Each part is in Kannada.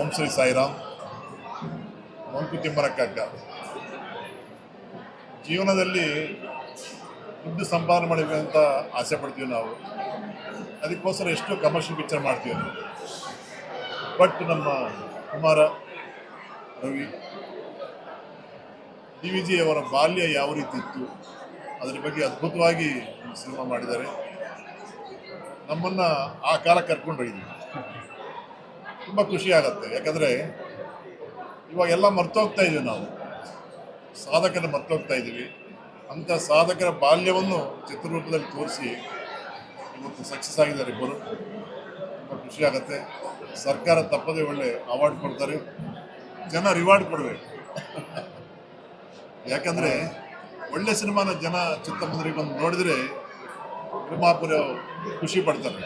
ಓಂ ಶ್ರೀ ಸಾಯಿರಾಮ್. ಮಂಕುತಿಮ್ಮನ ಕಗ್ಗ ಜೀವನದಲ್ಲಿ ದುಡ್ಡು ಸಂಪಾದನೆ ಮಾಡಬೇಕು ಅಂತ ಆಸೆ ಪಡ್ತೀವಿ ನಾವು. ಅದಕ್ಕೋಸ್ಕರ ಎಷ್ಟು ಕಮರ್ಷಿಯಲ್ ಪಿಕ್ಚರ್ ಮಾಡ್ತೀವಿ ನಾವು. ಬಟ್ ನಮ್ಮ Kumara, Ravi, D V G ಅವರ ಬಾಲ್ಯ ಯಾವ ರೀತಿ ಇತ್ತು? ಅದರ ಬಗ್ಗೆ ಅದ್ಭುತವಾಗಿ ಸಿನಿಮಾ ಮಾಡಿದ್ದಾರೆ. ನಮ್ಮನ್ನು ಆ ಕಾಲ ಕರ್ಕೊಂಡೋಗಿದ್ವಿ. ತುಂಬ ಖುಷಿ ಆಗುತ್ತೆ. ಯಾಕಂದರೆ ಇವಾಗ ಎಲ್ಲ ಮರ್ತೋಗ್ತಾ ಇದ್ದೀವಿ ನಾವು. ಸಾಧಕರ ಮರ್ತೋಗ್ತಾ ಇದ್ದೀವಿ ಅಂಥ ಸಾಧಕರ ಬಾಲ್ಯವನ್ನು ಚಿತ್ರರೂಪದಲ್ಲಿ ತೋರಿಸಿ ಇವತ್ತು ಸಕ್ಸಸ್ ಆಗಿದ್ದಾರೆ ಇಬ್ಬರು. ತುಂಬ ಖುಷಿ ಆಗುತ್ತೆ. ಸರ್ಕಾರ ತಪ್ಪದೇ ಒಳ್ಳೆ ಅವಾರ್ಡ್ ಕೊಡ್ತಾರೆ. ಜನ ರಿವಾರ್ಡ್ ಕೊಡಬೇಕು. ಯಾಕಂದರೆ ಒಳ್ಳೆ ಸಿನಿಮಾನ ಜನ ಚಿತ್ರಮಂದಿರಿಗೆ ಬಂದು ನೋಡಿದರೆ ನಿರ್ಮಾಪುರ ಖುಷಿ ಪಡ್ತಾರೆ.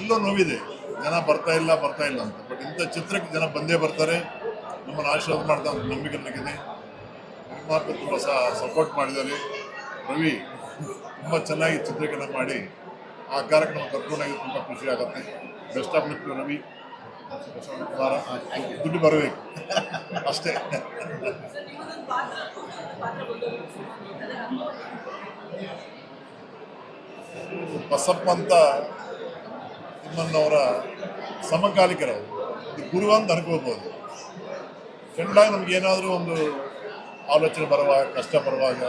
ಎಲ್ಲೋ ನೋವಿದೆ. ಜನ ಬರ್ತಾ ಇಲ್ಲ ಬರ್ತಾ ಇಲ್ಲ ಅಂತ. ಬಟ್ ಇಂಥ ಚಿತ್ರಕ್ಕೆ ಜನ ಬಂದೇ ಬರ್ತಾರೆ. ನಮ್ಮನ್ನು ಆಶೀರ್ವಾದ ಮಾಡ್ತಾ ನಂಬಿಕೆ ನನಗಿದೆ. ನಿರ್ಮಾಪಕ ತುಂಬ ಸಪೋರ್ಟ್ ಮಾಡಿದ್ದಾರೆ. ರವಿ, ತುಂಬ ಚೆನ್ನಾಗಿ ಚಿತ್ರೀಕರಣ ಮಾಡಿ. ಆ ಕಾರ್ಯಕ್ರಮ ಕರ್ಕೊಂಡೋಗಿ ತುಂಬ ಖುಷಿ ಆಗುತ್ತೆ. Best of luck Ravi. ದುಡ್ಡು ಬರಬೇಕು. ಅಷ್ಟೇ. ಬಸಪ್ಪ ಅಂತ ತಿಮ್ಮಣ್ಣವರ ಸಮಕಾಲಿಕರ. ಇದು ಗುರು ಅಂತ ಅನ್ಕೋಬೋದು. ನಮ್ಗೆ ಏನಾದರೂ ಒಂದು ಆಲೋಚನೆ ಬರುವಾಗ ಕಷ್ಟ ಬರುವಾಗ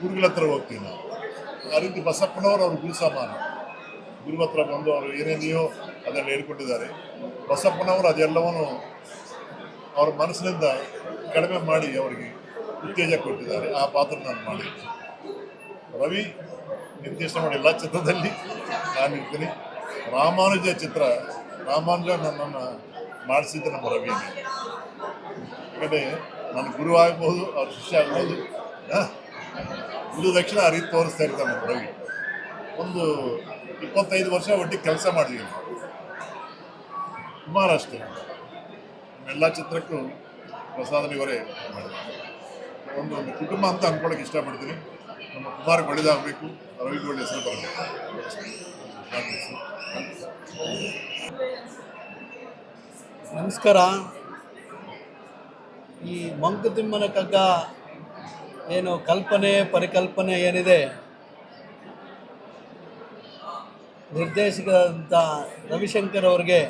ಗುರುಗಳ ಹತ್ರ ಹೋಗ್ತೀವಿ ನಾವು. ಆ ರೀತಿ ಬಸಪ್ಪನವರು ಅವ್ರ ಗುರು ಸಮಾನ. ಗುರು ಹತ್ರ ಬಂದು ಅವರು ಏನೇನೆಯೋ ಅದನ್ನು ಹೇಳ್ಕೊಟ್ಟಿದ್ದಾರೆ. ಬಸಪ್ಪನವರು ಅದೆಲ್ಲವನ್ನು ಅವ್ರ ಮನಸ್ಸಿನಿಂದ ಕಡಿಮೆ ಮಾಡಿ ಅವರಿಗೆ ಉತ್ತೇಜ ಕೊಟ್ಟಿದ್ದಾರೆ. ಆ ಪಾತ್ರ ನಾನು ಮಾಡಿದ್ದೆ. ರವಿ, ನಿರ್ದೇಶನ ಮಾಡಿ ಎಲ್ಲ ಚಿತ್ರದಲ್ಲಿ ನಾನು ಇರ್ತೀನಿ. ರಾಮಾನುಜ ಚಿತ್ರ, ರಾಮಾನುಜ ನನ್ನನ್ನು ಮಾಡಿಸಿದ್ದು ನಮ್ಮ ರವಿ. ಯಾಕಂದರೆ ನನ್ನ ಗುರು ಆಗ್ಬೋದು, ಅವ್ರ ಶಿಷ್ಯ ಆಗ್ಬೋದು. ಇದು ದಕ್ಷಿಣ ಆ ರೀತಿ ತೋರಿಸ್ತಾ ಇರ್ತಾರೆ ನಮ್ಮ ರವಿ. ಒಂದು ಇಪ್ಪತ್ತೈದು ವರ್ಷ ಒಟ್ಟಿಗೆ ಕೆಲಸ ಮಾಡಿದ್ವಿ ಅಷ್ಟೇ. ಎಲ್ಲ ಚಿತ್ರಕ್ಕೂ ಪ್ರಸಾದ ಇವರೇ ಒಂದು ಕುಟುಂಬ ಅಂತ ಅನ್ಕೊಳ್ಳೋಕೆ ಇಷ್ಟಪಡ್ತೀನಿ. ನಮ್ಮ ಕುಮಾರ್ ಒಳ್ಳೆಯದಾಗಬೇಕು ರವಿಗೆ ಒಳ್ಳೆ ಹೆಸರು ಬರಬೇಕು. ನಮಸ್ಕಾರ. ಈ ಮಂಕುತಿಮ್ಮನ ಕಗ್ಗ ಏನು ಕಲ್ಪನೆ ಪರಿಕಲ್ಪನೆ ಏನಿದೆ? ನಿರ್ದೇಶಕರಾದಂಥ ರವಿಶಂಕರ್ ಅವ್ರಿಗೆ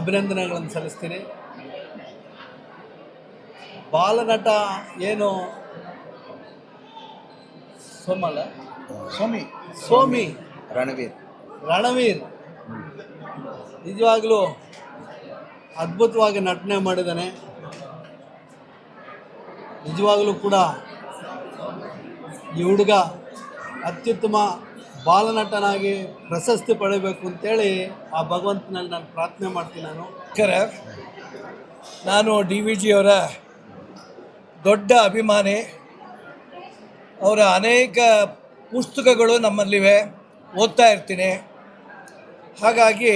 ಅಭಿನಂದನೆಗಳನ್ನು ಸಲ್ಲಿಸ್ತೀನಿ. ಬಾಲನಟ ಏನು? ಸೋಮಲ್ಲ ಸ್ವಾಮಿ ಸೋಮಿ. ರಣವೀರ್. ರಣವೀರ್. ನಿಜವಾಗ್ಲೂ ಅದ್ಭುತವಾಗಿ ನಟನೆ ಮಾಡಿದ್ದಾನೆ. ನಿಜವಾಗಲೂ ಕೂಡ ಈ ಹುಡುಗ ಅತ್ಯುತ್ತಮ ಬಾಲನಟನಾಗಿ ಪ್ರಶಸ್ತಿ ಪಡೆಯಬೇಕು ಅಂತೇಳಿ ಆ ಭಗವಂತನಲ್ಲಿ ನಾನು ಪ್ರಾರ್ಥನೆ ಮಾಡ್ತೀನಿ ನಾನು. ಕರೆ ನಾನು ಡಿ ವಿ ಜಿಯವರ ದೊಡ್ಡ ಅಭಿಮಾನಿ. ಅವರ ಅನೇಕ ಪುಸ್ತಕಗಳು ನಮ್ಮಲ್ಲಿವೆ. ಓದ್ತಾ ಇರ್ತೀನಿ. ಹಾಗಾಗಿ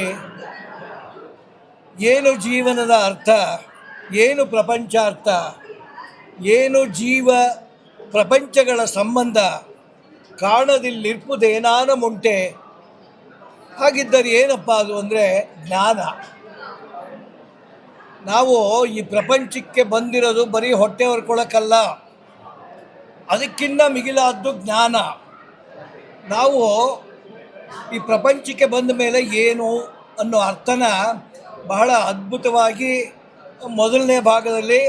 ಏನು ಜೀವನದ ಅರ್ಥ, ಏನು ಪ್ರಪಂಚ ಅರ್ಥ ಏನು ಜೀವ ಪ್ರಪಂಚಗಳ ಸಂಬಂಧ ಕಾಣದಿಲ್ಲಿರ್ಪುದೇನಾನ ಮುಂಟೆ. ಹಾಗಿದ್ದರೆ ಏನಪ್ಪ ಅದು ಅಂದರೆ ಜ್ಞಾನ. ನಾವು ಈ ಪ್ರಪಂಚಕ್ಕೆ ಬಂದಿರೋದು ಬರೀ ಹೊಟ್ಟೆ ಹೊರ್ಕೊಳಕ್ಕಲ್ಲ ಅದಕ್ಕಿಂತ ಮಿಗಿಲಾದ್ದು ಜ್ಞಾನ. ನಾವು ಈ ಪ್ರಪಂಚಕ್ಕೆ ಬಂದ ಮೇಲೆ ಏನು ಅನ್ನೋ ಅರ್ಥನ ಬಹಳ ಅದ್ಭುತವಾಗಿ ಮೊದಲನೇ ಭಾಗದಲ್ಲಿ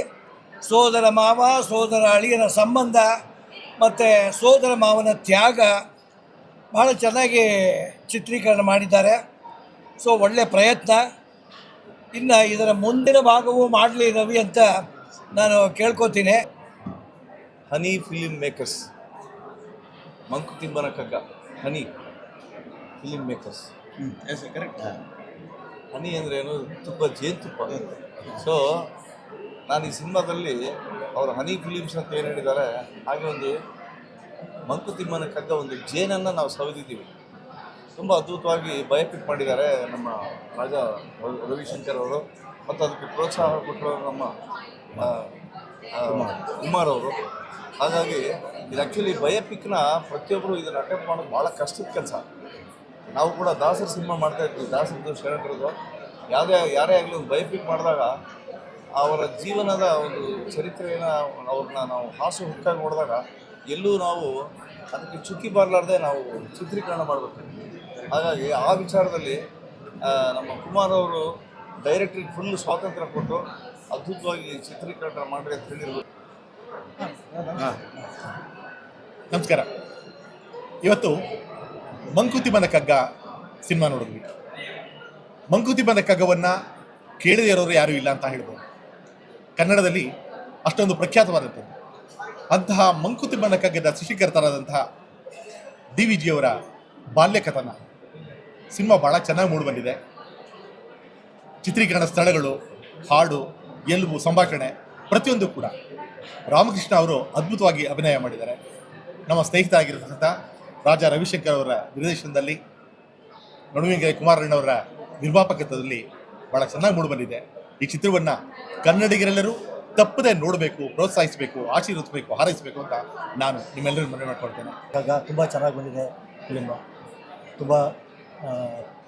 ಸೋದರ ಮಾವ, ಸೋದರ ಅಳಿಯನ ಸಂಬಂಧ ಮತ್ತು ಸೋದರ ಮಾವನ ತ್ಯಾಗ ಬಹಳ ಚೆನ್ನಾಗಿ ಚಿತ್ರೀಕರಣ ಮಾಡಿದ್ದಾರೆ. ಸೊ ಒಳ್ಳೆಯ ಪ್ರಯತ್ನ. ಇನ್ನು ಇದರ ಮುಂದಿನ ಭಾಗವೂ ಮಾಡಲಿ ರವಿ ಅಂತ ನಾನು ಕೇಳ್ಕೊತೀನಿ. Honey film makers. ಮಂಕುತಿಮ್ಮನ ಕಗ್ಗ. Honey. Film makers correct honey ಅಂದರೆ ಏನು? ತುಪ್ಪ ಜೇನುತುಪ್ಪ ಸೊ ನಾನು ಈ ಸಿನಿಮಾದಲ್ಲಿ ಅವರು ಹನಿ ಫಿಲಿಮ್ಸ್ ಅಂತ ಏನು ಹೇಳಿದ್ದಾರೆ ಹಾಗೆ ಒಂದು ಮಂಕುತಿಮ್ಮನ ಕಗ್ಗ ಒಂದು ಜೇನನ್ನು ನಾವು ಸವಿದಿದ್ದೀವಿ. ತುಂಬ ಅದ್ಭುತವಾಗಿ ಬಯೋಪಿಕ್ ಮಾಡಿದ್ದಾರೆ ನಮ್ಮ ರಾಜ ರವಿ- ರವಿಶಂಕರ್ ಅವರು ಮತ್ತು ಅದಕ್ಕೆ ಪ್ರೋತ್ಸಾಹ ಕೊಟ್ಟರು ನಮ್ಮ ಕುಮಾರ್. ಅವರು. ಹಾಗಾಗಿ ಇದು ಆ್ಯಕ್ಚುಲಿ ಬಯೋಪಿಕ್ನ ಪ್ರತಿಯೊಬ್ಬರು ಇದನ್ನು ಅಟೆಂಪ್ಟ್ ಮಾಡೋದು ಭಾಳ ಕಷ್ಟದ ಕೆಲಸ. ನಾವು ಕೂಡ ದಾಸರ ಸಿನಿಮಾ ಮಾಡ್ತಾ ಇರ್ತೀವಿ ದಾಸರದ್ದು ಶರಣರದ್ದು ಯಾವುದೇ ಯಾರೇ ಆಗಲಿ ಒಂದು ಬಯೋಪಿಕ್ ಮಾಡಿದಾಗ ಅವರ ಜೀವನದ ಒಂದು ಚರಿತ್ರೆಯನ್ನು ಅವ್ರನ್ನ ನಾವು ಹಾಸು ಹುಟ್ಟಾಗಿ ನೋಡಿದಾಗ ಎಲ್ಲೂ ನಾವು ಅದಕ್ಕೆ ಚುಕ್ಕಿ ಬರಲಾರ್ದೆ ನಾವು ಚಿತ್ರೀಕರಣ ಮಾಡಬೇಕು. ಹಾಗಾಗಿ ಆ ವಿಚಾರದಲ್ಲಿ ನಮ್ಮ ಕುಮಾರ್ ಅವರು ಡೈರೆಕ್ಟ್ರಿಗೆ ಫುಲ್ ಸ್ವಾತಂತ್ರ್ಯ ಕೊಟ್ಟು ಅದ್ಭುತವಾಗಿ ಚಿತ್ರೀಕರಣ ಮಾಡಿ ಅಂತ ಹೇಳಿರ್ಬೋದು ನಮಸ್ಕಾರ. ಇವತ್ತು ಮಂಕುತಿಮ್ಮನ ಕಗ್ಗ ಸಿನಿಮಾ ನೋಡಿದ್ವಿ. ಮಂಕುತಿಮ್ಮನ ಕಗ್ಗವನ್ನು ಕೇಳದೇ ಇರೋರು ಯಾರೂ ಇಲ್ಲ ಅಂತ ಹೇಳ್ಬೋದು. ಕನ್ನಡದಲ್ಲಿ ಅಷ್ಟೊಂದು ಪ್ರಖ್ಯಾತವಾದಂಥದ್ದು. ಅಂತಹ ಮಂಕುತಿಮ್ಮನ ಕಗ್ಗದ ಸೃಷ್ಟಿಕರ್ತರಾದಂತಹ ಡಿ ವಿ ಜಿಯವರ ಬಾಲ್ಯ ಕಥನ ಸಿನಿಮಾ ಭಾಳ ಚೆನ್ನಾಗಿ ಮೂಡಿಬಂದಿದೆ ಚಿತ್ರೀಕರಣ ಸ್ಥಳಗಳು, ಹಾಡು, ಎಲುಬು, ಸಂಭಾಷಣೆ ಪ್ರತಿಯೊಂದು ಕೂಡ ರಾಮಕೃಷ್ಣ ಅವರು ಅದ್ಭುತವಾಗಿ ಅಭಿನಯ ಮಾಡಿದ್ದಾರೆ. ನಮ್ಮ ಸ್ನೇಹಿತ ಆಗಿರತಕ್ಕಂಥ ರಾಜ ರವಿಶಂಕರ್ ಅವರ ನಿರ್ದೇಶನದಲ್ಲಿ ನಡುವಿಗೆ ಕುಮಾರಣ್ಣವರ ನಿರ್ಮಾಪಕತ್ವದಲ್ಲಿ ಭಾಳ ಚೆನ್ನಾಗಿ ಮೂಡಿಬಂದಿದೆ ಈ ಚಿತ್ರವನ್ನು ಕನ್ನಡಿಗರೆಲ್ಲರೂ ತಪ್ಪದೆ ನೋಡಬೇಕು, ಪ್ರೋತ್ಸಾಹಿಸಬೇಕು, ಆಶೀರ್ವದಿಸಬೇಕು, ಹಾರೈಸಬೇಕು ಅಂತ ನಾನು ನಿಮ್ಮೆಲ್ಲರೂ ಮನವಿ ಮಾಡ್ಕೊಳ್ತೇನೆ. ಆಗ ತುಂಬ ಚೆನ್ನಾಗಿ ಬಂದಿದೆ ಫಿಲಿಮು ತುಂಬ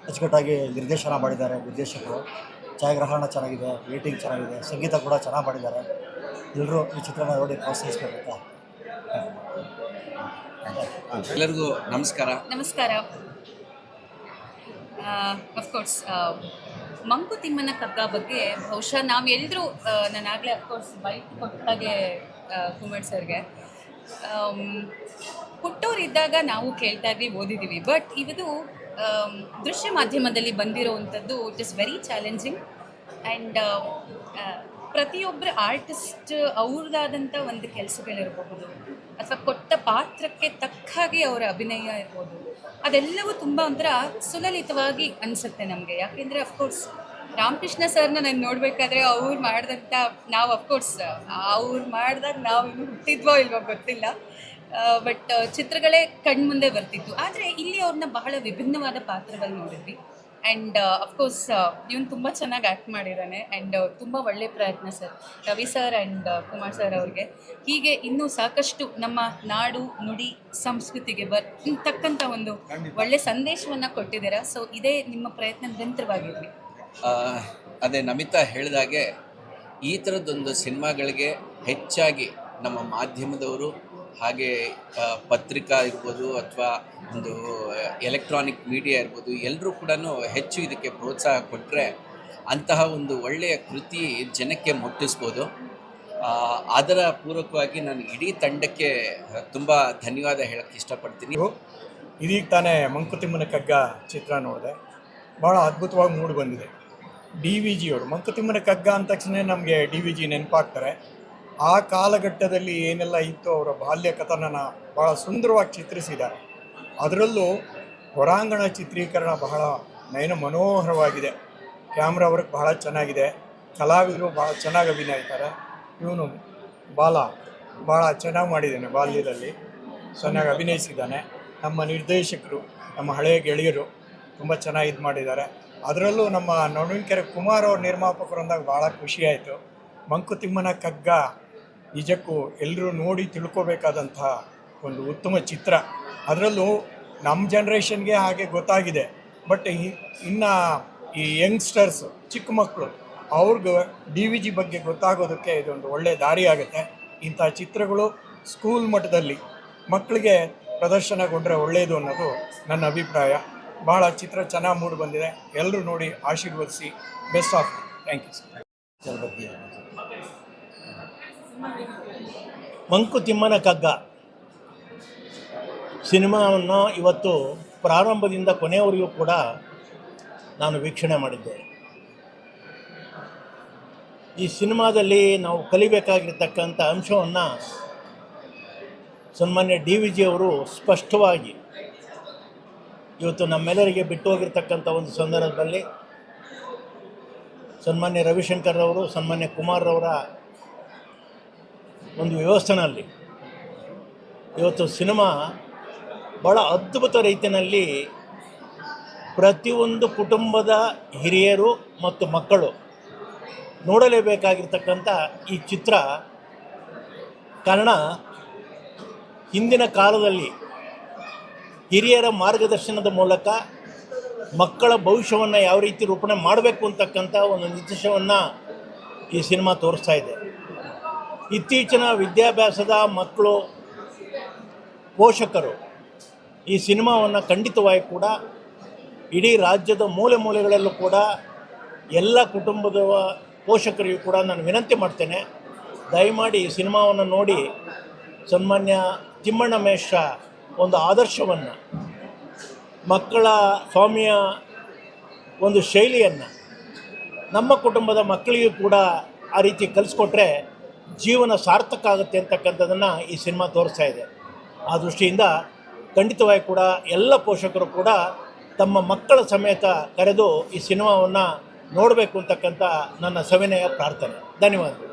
ಅಚ್ಚುಕಟ್ಟಾಗಿ ನಿರ್ದೇಶನ ಮಾಡಿದ್ದಾರೆ ನಿರ್ದೇಶಕರು. ಛಾಯಾಗ್ರಹಣ ಚೆನ್ನಾಗಿದೆ ರೇಟಿಂಗ್ ಚೆನ್ನಾಗಿದೆ, ಸಂಗೀತ ಕೂಡ ಚೆನ್ನಾಗಿ ಮಾಡಿದ್ದಾರೆ. ಎಲ್ಲರೂ ಈ ಚಿತ್ರನ ನೋಡಿ ಪ್ರೋತ್ಸಾಹಿಸ್ಬೇಕಂತ ಎಲ್ಲರಿಗೂ ನಮಸ್ಕಾರ. ನಮಸ್ಕಾರ. ಅಫ್ಕೋರ್ಸ್ ಮಂಕುತಿಮ್ಮನ ಕಗ್ಗ ಬಗ್ಗೆ ಬಹುಶಃ ನಾವೆಲ್ಲರೂ ನಾನಾಗಲೇ ಅಫ್ಕೋರ್ಸ್ ಬೈಕ್ ಕೊಟ್ಟಾಗೆ ಕುಮಾರ್ ಸರ್ಗೆ ಹುಟ್ಟೋರಿದ್ದಾಗ ನಾವು ಕೇಳ್ತಾ ಇದ್ವಿ ಓದಿದ್ದೀವಿ ಬಟ್ ಇದು ದೃಶ್ಯ ಮಾಧ್ಯಮದಲ್ಲಿ ಬಂದಿರೋವಂಥದ್ದು it is very challenging and ಪ್ರತಿಯೊಬ್ಬರ ಆರ್ಟಿಸ್ಟ್ ಅವ್ರದ್ದಾದಂಥ ಒಂದು ಕೆಲಸಗಳಿರಬಹುದು, ಅಥವಾ ಕೊಟ್ಟ ಪಾತ್ರಕ್ಕೆ ತಕ್ಕ ಹಾಗೆ ಅವರ ಅಭಿನಯ ಇರ್ಬೋದು. ಅದೆಲ್ಲವೂ ತುಂಬ ಒಂಥರ ಸುಲಲಿತವಾಗಿ ಅನಿಸುತ್ತೆ ನಮಗೆ. ಯಾಕೆಂದರೆ ಅಫ್ಕೋರ್ಸ್ ರಾಮಕೃಷ್ಣ ಸರ್ನ ನಾನು ನೋಡಬೇಕಾದ್ರೆ ಅವ್ರು ಮಾಡಿದಂಥ ನಾವು ಅಫ್ಕೋರ್ಸ್ ಅವ್ರು ಮಾಡಿದಾಗ ನಾವು ಇನ್ನು ಹುಟ್ಟಿದ್ವೋ ಇಲ್ವೋ ಗೊತ್ತಿಲ್ಲ. ಬಟ್ ಚಿತ್ರಗಳೇ ಕಣ್ಮುಂದೆ ಬರ್ತಿತ್ತು. ಆದರೆ ಇಲ್ಲಿ ಅವ್ರನ್ನ ಬಹಳ ವಿಭಿನ್ನವಾದ ಪಾತ್ರದಲ್ಲಿ ನೋಡಿದ್ವಿ. ಆ್ಯಂಡ್ ಅಫ್ಕೋರ್ಸ್ ಇವನು ತುಂಬ ಚೆನ್ನಾಗಿ ಆ್ಯಕ್ಟ್ ಮಾಡಿದ್ದಾನೆ ಆ್ಯಂಡ್ ತುಂಬ ಒಳ್ಳೆ ಪ್ರಯತ್ನ sir Ravi sir and Kumar sir ಅವ್ರಿಗೆ. ಹೀಗೆ ಇನ್ನೂ ಸಾಕಷ್ಟು ನಮ್ಮ ನಾಡು ನುಡಿ ಸಂಸ್ಕೃತಿಗೆ ಬರ್ ತಕ್ಕಂಥ ಒಂದು ಒಳ್ಳೆ ಸಂದೇಶವನ್ನು ಕೊಟ್ಟಿದ್ದೀರಾ. ಸೊ ಇದೇ ನಿಮ್ಮ ಪ್ರಯತ್ನ ನಿರಂತರವಾಗಿರಲಿ. ಅದೇ ನಮಿತಾ ಹೇಳಿದಾಗೆ ಈ ಥರದ್ದೊಂದು ಸಿನಿಮಾಗಳಿಗೆ ಹೆಚ್ಚಾಗಿ ನಮ್ಮ ಮಾಧ್ಯಮದವರು ಹಾಗೆ ಪತ್ರಿಕಾ ಇರ್ಬೋದು ಅಥವಾ ಒಂದು ಎಲೆಕ್ಟ್ರಾನಿಕ್ ಮೀಡಿಯಾ ಇರ್ಬೋದು ಎಲ್ಲರೂ ಕೂಡ ಹೆಚ್ಚು ಇದಕ್ಕೆ ಪ್ರೋತ್ಸಾಹ ಕೊಟ್ಟರೆ ಅಂತಹ ಒಂದು ಒಳ್ಳೆಯ ಕೃತಿ ಜನಕ್ಕೆ ಮುಟ್ಟಿಸ್ಬೋದು. ಅದರ ಪೂರಕವಾಗಿ ನಾನು ಇಡೀ ತಂಡಕ್ಕೆ ತುಂಬ ಧನ್ಯವಾದ ಹೇಳಕ್ಕೆ ಇಷ್ಟಪಡ್ತೀನಿ. ಇದೀಗ ತಾನೇ ಮಂಕುತಿಮ್ಮನ ಕಗ್ಗ ಚಿತ್ರ ನೋಡಿದೆ. ಭಾಳ ಅದ್ಭುತವಾಗಿ ಮೂಡಿ ಬಂದಿದೆ. ಡಿ ವಿ ಜಿಯವರು, ಮಂಕುತಿಮ್ಮನ ಕಗ್ಗ ಅಂದ ತಕ್ಷಣ ನಮಗೆ ಡಿ ವಿ ಜಿ ನೆನಪಾಗ್ತಾರೆ. ಆ ಕಾಲಘಟ್ಟದಲ್ಲಿ ಏನೆಲ್ಲ ಇತ್ತು ಅವರ ಬಾಲ್ಯ ಕಥನನ ಬಹಳ ಸುಂದರವಾಗಿ ಚಿತ್ರಿಸಿದ್ದಾರೆ. ಅದರಲ್ಲೂ ಹೊರಾಂಗಣ ಚಿತ್ರೀಕರಣ ಬಹಳ ನಯನ ಮನೋಹರವಾಗಿದೆ. ಕ್ಯಾಮ್ರಾ ವರ್ಕ್ ಬಹಳ ಚೆನ್ನಾಗಿದೆ. ಕಲಾವಿದರು ಭಾಳ ಚೆನ್ನಾಗಿ ಅಭಿನಯಿದ್ದಾರೆ ಇವನು ಬಾಲ ಭಾಳ ಚೆನ್ನಾಗಿ ಮಾಡಿದ್ದಾನೆ ಬಾಲ್ಯದಲ್ಲಿ. ಚೆನ್ನಾಗಿ ಅಭಿನಯಿಸಿದ್ದಾನೆ. ನಮ್ಮ ನಿರ್ದೇಶಕರು, ನಮ್ಮ ಹಳೆಯ ಗೆಳೆಯರು ತುಂಬ ಚೆನ್ನಾಗಿ ಇದು ಮಾಡಿದ್ದಾರೆ. ಅದರಲ್ಲೂ ನಮ್ಮ ನಡುವಿನಕೆರೆ ಕುಮಾರ್ ಅವ್ರ ನಿರ್ಮಾಪಕರು ಅಂದಾಗ ಭಾಳ ಖುಷಿಯಾಯಿತು ಮಂಕುತಿಮ್ಮನ ಕಗ್ಗ ನಿಜಕ್ಕೂ ಎಲ್ಲರೂ ನೋಡಿ ತಿಳ್ಕೊಬೇಕಾದಂತಹ ಒಂದು ಉತ್ತಮ ಚಿತ್ರ. ಅದರಲ್ಲೂ ನಮ್ಮ ಜನ್ರೇಷನ್ಗೆ ಹಾಗೆ ಗೊತ್ತಾಗಿದೆ. ಬಟ್ ಇನ್ನು ಈ ಯಂಗ್ಸ್ಟರ್ಸ್ ಚಿಕ್ಕ ಮಕ್ಕಳು ಅವ್ರಿಗೆ ಡಿ ವಿ ಜಿ ಬಗ್ಗೆ ಗೊತ್ತಾಗೋದಕ್ಕೆ ಇದೊಂದು ಒಳ್ಳೆಯ ದಾರಿ ಆಗುತ್ತೆ. ಇಂಥ ಚಿತ್ರಗಳು ಸ್ಕೂಲ್ ಮಟ್ಟದಲ್ಲಿ ಮಕ್ಕಳಿಗೆ ಪ್ರದರ್ಶನಗೊಂಡ್ರೆ ಒಳ್ಳೆಯದು ಅನ್ನೋದು ನನ್ನ ಅಭಿಪ್ರಾಯ. ಭಾಳ ಚಿತ್ರ ಚೆನ್ನಾಗಿ ಮೂಡಿ ಬಂದಿದೆ. ಎಲ್ಲರೂ ನೋಡಿ ಆಶೀರ್ವದಿಸಿ. Best of thank you sir ಬಗ್ಗೆ ಮಂಕುತಿಮ್ಮನ ಕಗ್ಗ. ಸಿನಿಮಾವನ್ನು ಇವತ್ತು ಪ್ರಾರಂಭದಿಂದ ಕೊನೆಯವರೆಗೂ ಕೂಡ ನಾನು ವೀಕ್ಷಣೆ ಮಾಡಿದ್ದೆ. ಈ ಸಿನಿಮಾದಲ್ಲಿ ನಾವು ಕಲಿಬೇಕಾಗಿರ್ತಕ್ಕಂಥ ಅಂಶವನ್ನು ಸನ್ಮಾನ್ಯ ಡಿ ವಿ ಜಿಯವರು ಸ್ಪಷ್ಟವಾಗಿ ಇವತ್ತು ನಮ್ಮೆಲ್ಲರಿಗೆ ಬಿಟ್ಟು ಹೋಗಿರ್ತಕ್ಕಂಥ ಒಂದು ಸಂದರ್ಭದಲ್ಲಿ ಸನ್ಮಾನ್ಯ ರವಿಶಂಕರ್ ಅವರು, ಸನ್ಮಾನ್ಯ ಕುಮಾರ್ ಒಂದು ವ್ಯವಸ್ಥೆನಲ್ಲಿ. ಇವತ್ತು ಸಿನಿಮಾ ಭಾಳ ಅದ್ಭುತ ರೀತಿಯಲ್ಲಿ ಪ್ರತಿಯೊಂದು ಕುಟುಂಬದ ಹಿರಿಯರು ಮತ್ತು ಮಕ್ಕಳು ನೋಡಲೇಬೇಕಾಗಿರ್ತಕ್ಕಂಥ ಈ ಚಿತ್ರ ಕಾರಣ ಹಿಂದಿನ ಕಾಲದಲ್ಲಿ ಹಿರಿಯರ ಮಾರ್ಗದರ್ಶನದ ಮೂಲಕ ಮಕ್ಕಳ ಭವಿಷ್ಯವನ್ನು ಯಾವ ರೀತಿ ರೂಪಣೆ ಮಾಡಬೇಕು ಅಂತಕ್ಕಂಥ ಒಂದು ನಿರ್ದೇಶವನ್ನು ಈ ಸಿನಿಮಾ ತೋರಿಸ್ತಾ ಇದೆ. ಇತ್ತೀಚಿನ ವಿದ್ಯಾಭ್ಯಾಸದ ಮಕ್ಕಳು, ಪೋಷಕರು ಈ ಸಿನಿಮಾವನ್ನು ಖಂಡಿತವಾಗಿ ಕೂಡ ಇಡೀ ರಾಜ್ಯದ ಮೂಲೆ ಮೂಲೆಗಳಲ್ಲೂ ಕೂಡ ಎಲ್ಲ ಕುಟುಂಬದ ಪೋಷಕರಿಗೂ ಕೂಡ ನಾನು ವಿನಂತಿ ಮಾಡ್ತೇನೆ. ದಯಮಾಡಿ ಈ ಸಿನಿಮಾವನ್ನು ನೋಡಿ ಸನ್ಮಾನ್ಯ ತಿಮ್ಮಣ್ಣ ಮೇಷ್ರ ಒಂದು ಆದರ್ಶವನ್ನು, ಮಕ್ಕಳ ಸ್ವಾಮಿಯ ಒಂದು ಶೈಲಿಯನ್ನು, ನಮ್ಮ ಕುಟುಂಬದ ಮಕ್ಕಳಿಗೂ ಕೂಡ ಆ ರೀತಿ ಕಲಿಸ್ಕೊಟ್ರೆ ಜೀವನ ಸಾರ್ಥಕ ಆಗುತ್ತೆ ಅಂತಕ್ಕಂಥದ್ದನ್ನು ಈ ಸಿನಿಮಾ ತೋರಿಸ್ತಾ ಇದೆ. ಆ ದೃಷ್ಟಿಯಿಂದ ಖಂಡಿತವಾಗಿ ಕೂಡ ಎಲ್ಲ ಪೋಷಕರು ಕೂಡ ತಮ್ಮ ಮಕ್ಕಳ ಸಮೇತ ಕರೆದು ಈ ಸಿನಿಮಾವನ್ನು ನೋಡಬೇಕು ಅಂತಕ್ಕಂಥ ನನ್ನ ಸವಿನಯ ಪ್ರಾರ್ಥನೆ. ಧನ್ಯವಾದಗಳು.